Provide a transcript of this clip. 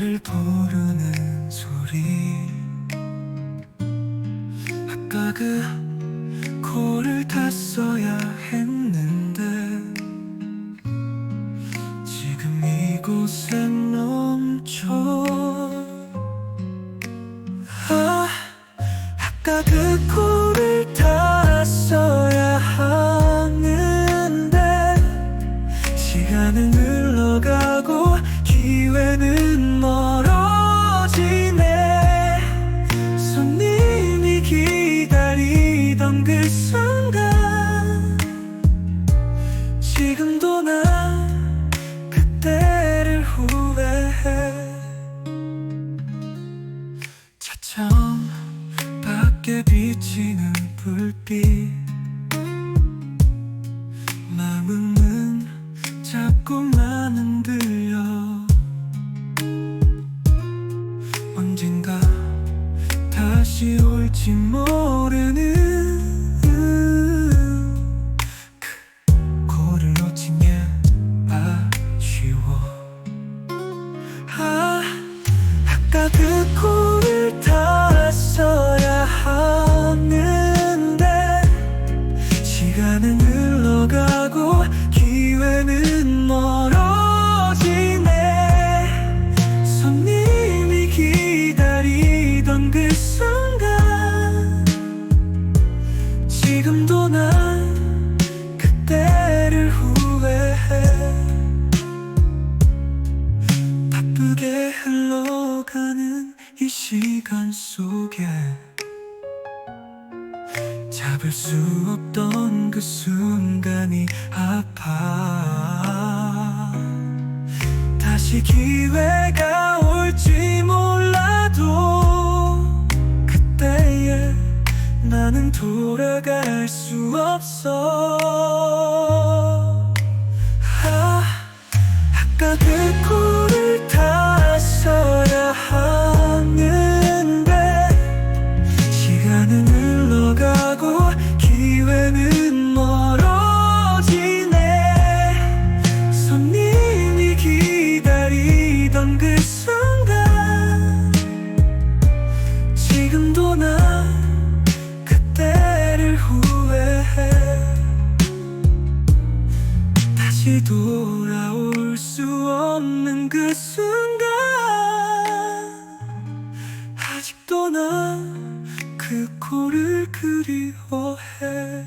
나를 부르는 소리. 아까 그 코를 탔어야 했는데 지금 이곳에 넘쳐. 아 아까 그 코를 그 순간 지금도 난 그때를 후회해. 차점 밖에 비치는 불빛. 마음은 자꾸만 흔들려. 언젠가 다시 올지 모르는 속에 잡을 수 없던 그 순간이 아파. 다시 기회가 올지 몰라도 그때에 나는 돌아갈 수 없어. 아, 아까 그꼴 돌아올 수 없는 그 순간. 아직도 난그 꼴을 그리워해